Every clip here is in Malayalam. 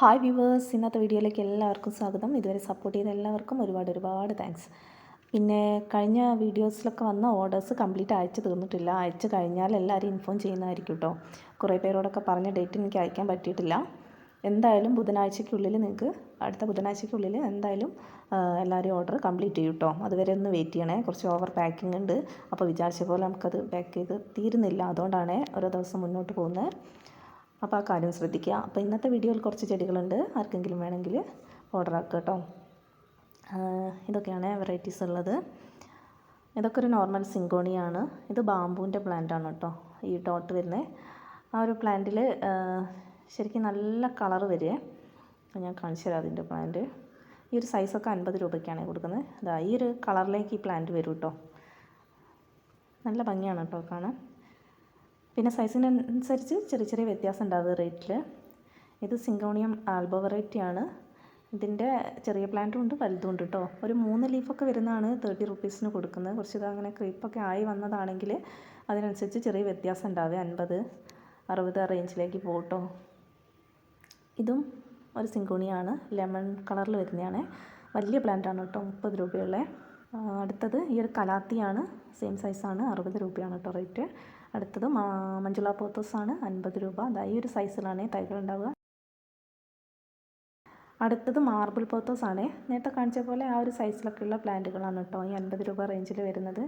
ഹായ് വ്യൂവേഴ്സ് ഇന്നത്തെ വീഡിയോയിലേക്ക് എല്ലാവർക്കും സ്വാഗതം. ഇതുവരെ സപ്പോർട്ട് ചെയ്ത എല്ലാവർക്കും ഒരുപാട് ഒരുപാട് താങ്ക്സ് പിന്നെ കഴിഞ്ഞ വീഡിയോസിലൊക്കെ വന്ന ഓർഡേഴ്സ് കംപ്ലീറ്റ് അയച്ചു തീർന്നിട്ടില്ല. അയച്ചു കഴിഞ്ഞാൽ എല്ലാവരും ഇൻഫോം ചെയ്യുന്നതായിരിക്കും കേട്ടോ കുറേ പേരോടൊക്കെ പറഞ്ഞ ഡേറ്റ് എനിക്ക് അയക്കാൻ പറ്റിയിട്ടില്ല. എന്തായാലും ബുധനാഴ്ചയ്ക്കുള്ളിൽ നിങ്ങൾക്ക് അടുത്ത ബുധനാഴ്ചയ്ക്കുള്ളിൽ എന്തായാലും എല്ലാവരും ഓർഡർ കംപ്ലീറ്റ് ചെയ്യും കേട്ടോ അതുവരെ ഒന്ന് വെയിറ്റ് ചെയ്യണേ. കുറച്ച് ഓവർ പാക്കിംഗ് ഉണ്ട്. അപ്പോൾ വിചാരിച്ച പോലെ നമുക്കത് പാക്ക് ചെയ്ത് തീരുന്നില്ല. അതുകൊണ്ടാണ് ഓരോ ദിവസം മുന്നോട്ട് പോകുന്നത്. അപ്പോൾ ആ കാര്യം ശ്രദ്ധിക്കുക. അപ്പോൾ ഇന്നത്തെ വീഡിയോയിൽ കുറച്ച് ചെടികളുണ്ട്. ആർക്കെങ്കിലും വേണമെങ്കിൽ ഓർഡർ ആക്കുക കേട്ടോ. ഇതൊക്കെയാണ് വെറൈറ്റീസ് ഉള്ളത്. ഇതൊക്കെ ഒരു നോർമൽ സിങ്കോണിയാണ്. ഇത് ബാമ്പൂവിന്റെ പ്ലാന്റ് ആണ് കേട്ടോ. ഈ ഡോട്ട് വരുന്നത് ആ ഒരു പ്ലാന്റിൽ ശരിക്കും നല്ല കളർ വരിക ഞാൻ കാണിച്ചു തരാം അതിന്റെ പ്ലാന്റ് ഈ ഒരു സൈസൊക്കെ അൻപത് രൂപയ്ക്കാണ് കൊടുക്കുന്നത്. അതാ ഈ ഒരു കളറിലേക്ക് ഈ പ്ലാന്റ് വരും കേട്ടോ. നല്ല ഭംഗിയാണ് കേട്ടോ കാണാൻ. പിന്നെ സൈസിനനുസരിച്ച് ചെറിയ ചെറിയ വ്യത്യാസം ഉണ്ടാകും റേറ്റിൽ ഇത് സിങ്കോണിയം ആൽബോ വെറൈറ്റിയാണ് ഇതിന്റെ ചെറിയ പ്ലാന്റും ഉണ്ട് വലുതും ഉണ്ട് കേട്ടോ ഒരു മൂന്ന് ലീഫൊക്കെ വരുന്നതാണ് തേർട്ടി റുപ്പീസിന് കൊടുക്കുന്നത്. കുറച്ച് അങ്ങനെ ക്രീപ്പൊക്കെ ആയി വന്നതാണെങ്കിൽ അതിനനുസരിച്ച് ചെറിയ വ്യത്യാസം ഉണ്ടാവുക. അൻപത് അറുപത് റേഞ്ചിലേക്ക് പോട്ടോ ഇതും ഒരു സിങ്കോണിയാണ്. ലെമൺ കളറിൽ വരുന്നതാണ്. വലിയ പ്ലാന്റാണ് കേട്ടോ മുപ്പത് രൂപയുള്ള. ആ, അടുത്തത് ഈ ഒരു കലാത്തിയാണ്. സെയിം സൈസാണ് അറുപത് രൂപയാണ് കേട്ടോ റേറ്റ് അടുത്തത് മഞ്ജുള പോത്തോസാണ് അൻപത് രൂപ. അതാ ഈ ഒരു സൈസിലാണ് തൈകൾ ഉണ്ടാവുക. അടുത്തത് മാർബിൾ പോത്തോസാണ് നേരത്തെ കാണിച്ച പോലെ ആ ഒരു സൈസിലൊക്കെയുള്ള പ്ലാന്റുകളാണ് കേട്ടോ ഈ അൻപത് രൂപ റേഞ്ചിൽ വരുന്നത്.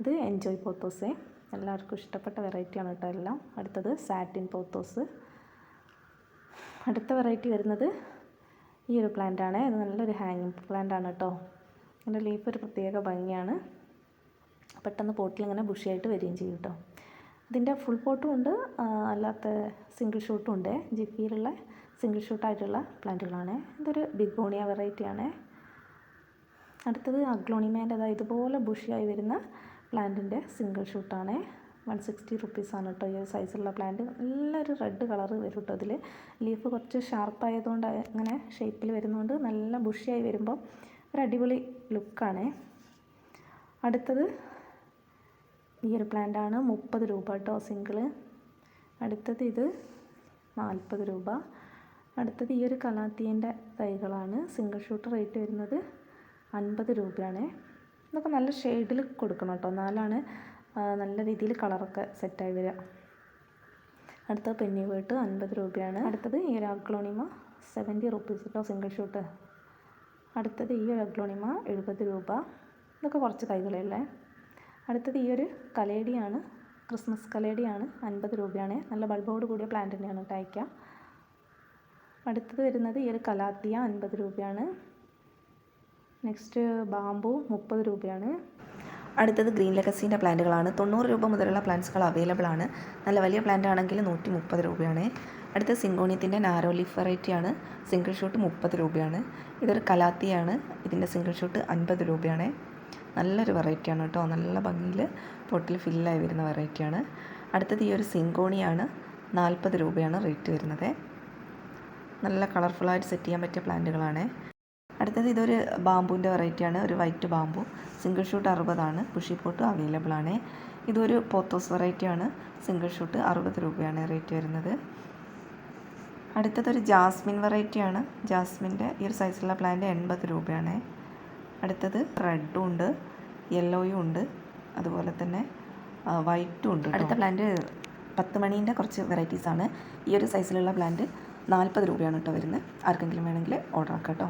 ഇത് എൻജോയ് പോത്തോസ് എല്ലാവർക്കും ഇഷ്ടപ്പെട്ട വെറൈറ്റിയാണ് കേട്ടോ എല്ലാം. അടുത്തത് സാറ്റിൻ പോത്തോസ് അടുത്ത വെറൈറ്റി വരുന്നത് ഈ ഒരു പ്ലാന്റാണ് ഇത് നല്ലൊരു ഹാങ്ങിങ് പ്ലാന്റ് ആണ് കേട്ടോ അതിന്റെ ലീഫ് ഒരു പ്രത്യേക ഭംഗിയാണ്. പെട്ടെന്ന് പോട്ടിൽ ഇങ്ങനെ ബുഷിയായിട്ട് വരികയും ചെയ്യും കേട്ടോ ഇതിന്റെ ഫുൾ പോട്ടും ഉണ്ട്. അല്ലാത്ത സിംഗിൾ ഷൂട്ടും ഉണ്ട്. ജിപ്പിയിലുള്ള സിംഗിൾ ഷൂട്ടായിട്ടുള്ള പ്ലാന്റുകളാണ് ഇതൊരു ബിഗോണിയ വെറൈറ്റിയാണ് അടുത്തത് അഗ്ലോണിമേന്റെ അതായത് ഇതുപോലെ ബുഷിയായി വരുന്ന പ്ലാന്റിന്റെ സിംഗിൾ ഷൂട്ടാണ് വൺ സിക്സ്റ്റി റുപ്പീസാണ് കേട്ടോ ഈ ഒരു സൈസുള്ള പ്ലാന്റ് നല്ലൊരു റെഡ് കളർ വരും കേട്ടോ ഇതിൽ ലീഫ് കുറച്ച് ഷാർപ്പായതുകൊണ്ട് അങ്ങനെ ഷേപ്പിൽ വരുന്നതുകൊണ്ട് നല്ല ബുഷിയായി വരുമ്പോൾ ഒരു അടിപൊളി ലുക്കാണ്. അടുത്തത് ഈ ഒരു പ്ലാന്റ് ആണ് മുപ്പത് രൂപ കേട്ടോ സിംഗിൾ. അടുത്തത് ഇത് നാൽപ്പത് രൂപ. അടുത്തത് ഈ ഒരു കലാത്തീന്റെ തൈകളാണ്. സിംഗിൾ ഷൂട്ട് റേറ്റ് വരുന്നത് അൻപത് രൂപയാണ്. ഇതൊക്കെ നല്ല ഷെയ്ഡിൽ കൊടുക്കണം കേട്ടോ. എന്നാലാണ് നല്ല രീതിയിൽ കളറൊക്കെ സെറ്റായി വരിക. അടുത്തത് പെന്നി വേട്ട് അൻപത് രൂപയാണ്. അടുത്തത് ഈ ഒരു ആക്ലോണിമ സെവന്റി റുപ്പീസ് കേട്ടോ സിംഗിൾ ഷൂട്ട്. അടുത്തത് ഈ ഒരു അഗ്ലോണിമ എഴുപത് രൂപ. ഇതൊക്കെ കുറച്ച് തൈകളല്ലേ അടുത്തത് ഈ ഒരു കലേഡിയാണ് ക്രിസ്മസ് കലേഡിയാണ് അൻപത് രൂപയാണ്. നല്ല ബൾബോട് കൂടിയ പ്ലാന്റ് തന്നെയാണ് കേട്ടോ അടുത്തത് വരുന്നത് ഈ ഒരു കലാത്തിയ അൻപത് രൂപയാണ്. നെക്സ്റ്റ് ബാമ്പു മുപ്പത് രൂപയാണ്. അടുത്തത് ഗ്രീൻ ലെഗസീന്റെ പ്ലാന്റുകളാണ് തൊണ്ണൂറ് രൂപ മുതലുള്ള പ്ലാന്റ്സുകൾ അവൈലബിൾ ആണ്. നല്ല വലിയ പ്ലാന്റ് ആണെങ്കിൽ നൂറ്റി മുപ്പത് രൂപയാണ്. അടുത്ത സിങ്കോണിയത്തിന്റെ നാരോ ലീഫ് വെറൈറ്റിയാണ്. സിംഗിൾ ഷോട്ട് മുപ്പത് രൂപയാണ്. ഇതൊരു കലാത്തിയാണ്. ഇതിന്റെ സിംഗിൾ ഷോട്ട് അൻപത് രൂപയാണ്. നല്ലൊരു വെറൈറ്റിയാണ് കേട്ടോ. നല്ല ഭംഗിയിൽ പൊട്ടിൽ ഫില്ലായി വരുന്ന വെറൈറ്റിയാണ്. അടുത്തത് ഈ ഒരു സിങ്കോണിയാണ് നാൽപ്പത് രൂപയാണ് റേറ്റ് വരുന്നത്. നല്ല കളർഫുള്ളായിട്ട് സെറ്റ് ചെയ്യാൻ പറ്റിയ പ്ലാന്റുകളാണ്. അടുത്തത് ഇതൊരു ബാമ്പുവിന്റെ വെറൈറ്റിയാണ്. ഒരു വൈറ്റ് ബാമ്പു. സിംഗിൾ ഷൂട്ട് അറുപതാണ്. പുഷി പോട്ട് അവൈലബിൾ ആണ് ഇതൊരു പോത്തോസ് വെറൈറ്റിയാണ്. സിംഗിൾ ഷൂട്ട് അറുപത് രൂപയാണ് റേറ്റ് വരുന്നത്. അടുത്തതൊരു ജാസ്മിൻ വെറൈറ്റിയാണ്. ജാസ്മിന്റെ ഈ ഒരു സൈസിലുള്ള പ്ലാന്റ് എൺപത് രൂപയാണ്. അടുത്തത് റെഡും ഉണ്ട് യെല്ലോയും ഉണ്ട് അതുപോലെ തന്നെ വൈറ്റും ഉണ്ട് അടുത്ത പ്ലാന്റ് പത്ത് മണീന്റെ കുറച്ച് വെറൈറ്റീസാണ്. ഈ ഒരു സൈസിലുള്ള പ്ലാന്റ് നാൽപ്പത് രൂപയാണ് കേട്ടോ വരുന്നത്. ആർക്കെങ്കിലും വേണമെങ്കിൽ ഓർഡർ ആക്കാം കേട്ടോ.